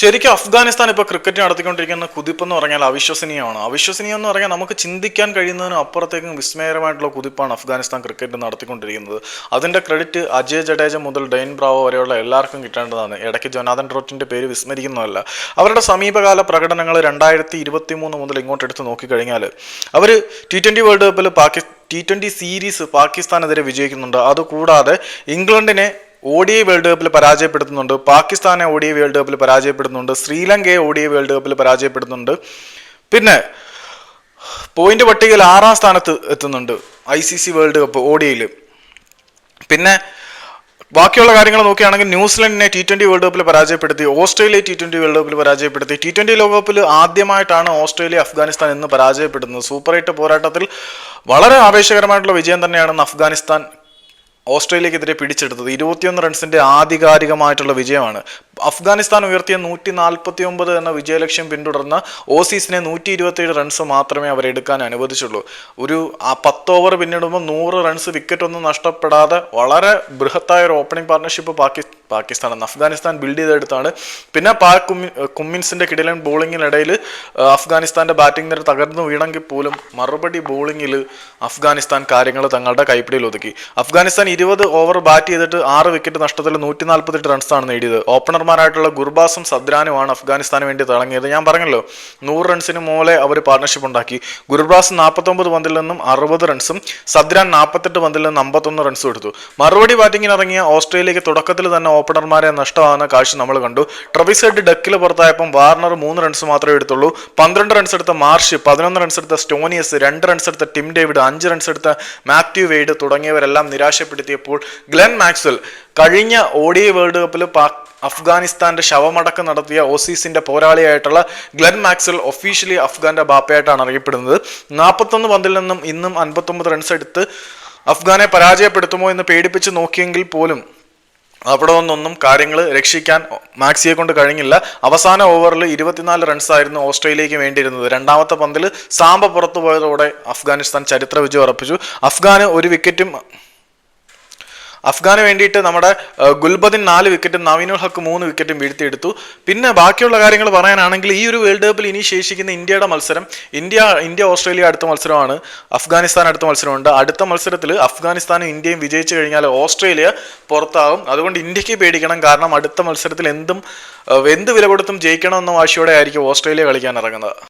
ശരിക്കും അഫ്ഗാനിസ്ഥാൻ ഇപ്പോൾ ക്രിക്കറ്റ് നടത്തിക്കൊണ്ടിരിക്കുന്ന കുതിപ്പ് എന്ന് പറഞ്ഞാൽ അവിശ്വസനീയമാണ്. അവിശ്വസനീയം എന്ന് പറഞ്ഞാൽ നമുക്ക് ചിന്തിക്കാൻ കഴിയുന്നതിനും അപ്പുറത്തേക്കും വിസ്മയകരമായിട്ടുള്ള കുതിപ്പാണ് അഫ്ഗാനിസ്ഥാൻ ക്രിക്കറ്റ് നടത്തിക്കൊണ്ടിരിക്കുന്നത്. അതിന്റെ ക്രെഡിറ്റ് അജയ് ജഡേജ മുതൽ ഡെയിൻ ബ്രാവോ വരെയുള്ള എല്ലാവർക്കും കിട്ടേണ്ടതാണ്. ഇടയ്ക്ക് ജൊനാഥൻ റോട്ടിന്റെ പേര് വിസ്മരിക്കുന്നതല്ല. അവരുടെ സമീപകാല പ്രകടനങ്ങൾ രണ്ടായിരത്തി ഇരുപത്തി മൂന്ന് മുതൽ ഇങ്ങോട്ട് എടുത്ത് നോക്കിക്കഴിഞ്ഞാൽ അവർ ടി ട്വന്റി വേൾഡ് കപ്പിൽ പാകിസ്ഥാൻ ടി ട്വന്റി സീരീസ് പാകിസ്ഥാനെതിരെ വിജയിക്കുന്നുണ്ട്. അതുകൂടാതെ ഇംഗ്ലണ്ടിനെ ഒ ഡി വേൾഡ് കപ്പിൽ പരാജയപ്പെടുത്തുന്നുണ്ട്. പാകിസ്ഥാനെ ഒ ഡി വേൾഡ് കപ്പിൽ പരാജയപ്പെടുത്തുന്നുണ്ട്. ശ്രീലങ്കയെ ഒ ഡി വേൾഡ് കപ്പിൽ പരാജയപ്പെടുത്തുന്നുണ്ട്. പിന്നെ പോയിന്റ് പട്ടികയിൽ ആറാം സ്ഥാനത്ത് എത്തുന്നുണ്ട് I C C world cup O D ഐയിൽ പിന്നെ ബാക്കിയുള്ള കാര്യങ്ങൾ നോക്കുകയാണെങ്കിൽ ന്യൂസിലൻഡിനെ ടി ട്വന്റി വേൾഡ് കപ്പിൽ പരാജയപ്പെടുത്തി ഓസ്ട്രേലിയ ടി ട്വന്റി വേൾഡ് കപ്പിൽ പരാജയപ്പെടുത്തി. ടി ട്വന്റി ലോകകപ്പിൽ ആദ്യമായിട്ടാണ് ഓസ്ട്രേലിയ അഫ്ഗാനിസ്ഥാൻ ഇന്ന് പരാജയപ്പെടുന്നത്. സൂപ്പർ എയ്റ്റ് പോരാട്ടത്തിൽ വളരെ ആവേശകരമായിട്ടുള്ള വിജയം തന്നെയാണ് അഫ്ഗാനിസ്ഥാൻ ഓസ്ട്രേലിയക്കെതിരെ പിടിച്ചെടുത്തത് ഇരുപത്തിയൊന്ന് റൺസിന്റെ ആധികാരികമായിട്ടുള്ള വിജയമാണ്. അഫ്ഗാനിസ്ഥാൻ ഉയർത്തിയ നൂറ്റി നാൽപ്പത്തി ഒമ്പത് എന്ന വിജയലക്ഷ്യം പിന്തുടർന്ന ഓസീസിനെ നൂറ്റി ഇരുപത്തിയേഴ് റൺസ് മാത്രമേ അവരെടുക്കാൻ അനുവദിച്ചുള്ളൂ. ഒരു ആ പത്ത് ഓവർ പിന്നിടുമ്പോൾ നൂറ് റൺസ് വിക്കറ്റ് ഒന്നും നഷ്ടപ്പെടാതെ വളരെ ബൃഹത്തായ ഒരു ഓപ്പണിംഗ് പാർട്ണർഷിപ്പ് പാകി പാകിസ്ഥാൻ എന്ന് അഫ്ഗാനിസ്ഥാൻ ബിൽഡ് ചെയ്തെടുത്താണ്. പിന്നെ പാക് കുമ്മി കുമ്മിൻസിന്റെ കിടിലൻ ബോളിങ്ങിനിടയിൽ അഫ്ഗാനിസ്ഥാന്റെ ബാറ്റിംഗ് നിര തകർന്നു വീണെങ്കിൽ പോലും മറുപടി ബോളിങ്ങിൽ അഫ്ഗാനിസ്ഥാൻ കാര്യങ്ങൾ തങ്ങളുടെ കൈപ്പിടിയിൽ ഒതുക്കി. അഫ്ഗാനിസ്ഥാൻ ഇരുപത് ഓവർ ബാറ്റ് ചെയ്തിട്ട് ആറ് വിക്കറ്റ് നഷ്ടത്തിൽ നൂറ്റി നാൽപ്പത്തെട്ട് റൺസാണ് നേടിയത്. ഓപ്പണർമാരായിട്ടുള്ള ഗുർബാസും സദ്രാനുമാണ് അഫ്ഗാനിസ്ഥാന് വേണ്ടി തിളങ്ങിയത്. ഞാൻ പറഞ്ഞല്ലോ നൂറ് റൺസിന് മോലെ അവർ പാർട്ണർഷിപ്പ് ഉണ്ടാക്കി. ഗുർബാസ് നാൽപ്പത്തൊമ്പത് പന്തിൽ നിന്നും അറുപത് റൺസും സദ്രാൻ നാൽപ്പത്തെട്ട് പന്തിൽ നിന്നും അമ്പത്തൊന്ന് റൺസും എടുത്തു. മറുപടി ബാറ്റിംഗിനിറങ്ങിയ ഓസ്ട്രേലിയക്ക് തുടക്കത്തിൽ തന്നെ ഓപ്പണർമാരെ നഷ്ടമാകുന്ന കാഴ്ച നമ്മൾ കണ്ടു. ട്രവിസ് ഹെഡ് ഡക്കിൽ പുറത്തായപ്പം വാർണർ മൂന്ന് റൺസ് മാത്രമേ എടുത്തുള്ളൂ. പന്ത്രണ്ട് റൺസ് എടുത്ത മാർഷ് പതിനൊന്ന് റൺസ് എടുത്ത സ്റ്റോണിയസ് രണ്ട് റൺസ് എടുത്ത ടിം ഡേവിഡ് അഞ്ച് റൺസ് എടുത്ത മാത്യു വെയ്ഡ് തുടങ്ങിയവരെല്ലാം നിരാശപ്പെടുത്തിയപ്പോൾ ഗ്ലെൻ മാക്സ്വൽ കഴിഞ്ഞ ഓഡിയ വേൾഡ് കപ്പിൽ അഫ്ഗാനിസ്ഥാന്റെ ശവമടക്കം നടത്തിയ ഓസീസിന്റെ പോരാളിയായിട്ടുള്ള ഗ്ലെൻ മാക്സൽ ഒഫീഷ്യലി അഫ്ഗാന്റെ ബാപ്പയായിട്ടാണ് അറിയപ്പെടുന്നത്. നാൽപ്പത്തൊന്ന് പന്തിൽ നിന്നും ഇന്നും അൻപത്തൊമ്പത് റൺസ് എടുത്ത് അഫ്ഗാനെ പരാജയപ്പെടുത്തുമോ എന്ന് പേടിപ്പിച്ച് നോക്കിയെങ്കിൽ പോലും അവിടെ നിന്നൊന്നും കാര്യങ്ങൾ രക്ഷിക്കാൻ മാക്സിയെ കൊണ്ട് കഴിഞ്ഞില്ല. അവസാന ഓവറിൽ ഇരുപത്തിനാല് റൺസായിരുന്നു ഓസ്ട്രേലിയക്ക് വേണ്ടിയിരുന്നത്. രണ്ടാമത്തെ പന്തിൽ സാമ്പ പുറത്തു പോയതോടെ അഫ്ഗാനിസ്ഥാൻ ചരിത്ര വിജയം ഉറപ്പിച്ചു. അഫ്ഗാന് ഒരു വിക്കറ്റും അഫ്ഗാന് വേണ്ടിയിട്ട് നമ്മുടെ ഗുൽബദിൻ നാല് വിക്കറ്റും നവീനുൽ ഹക്ക് മൂന്ന് വിക്കറ്റും വീഴ്ത്തിയെടുത്തു. പിന്നെ ബാക്കിയുള്ള കാര്യങ്ങൾ പറയാനാണെങ്കിൽ ഈ ഒരു വേൾഡ് കപ്പിൽ ഇനി ശേഷിക്കുന്ന ഇന്ത്യയുടെ മത്സരം ഇന്ത്യ ഇന്ത്യ ഓസ്ട്രേലിയ അടുത്ത മത്സരമാണ് അഫ്ഗാനിസ്ഥാൻ അടുത്ത മത്സരമുണ്ട്. അടുത്ത മത്സരത്തിൽ അഫ്ഗാനിസ്ഥാനും ഇന്ത്യയും വിജയിച്ചു കഴിഞ്ഞാൽ ഓസ്ട്രേലിയ പുറത്താകും. അതുകൊണ്ട് ഇന്ത്യയ്ക്ക് പേടിക്കണം. കാരണം അടുത്ത മത്സരത്തിൽ എന്തും എന്ത് വില കൊടുത്തും ജയിക്കണമെന്ന വാശിയോടെ ആയിരിക്കും ഓസ്ട്രേലിയ കളിക്കാൻ ഇറങ്ങുന്നത്.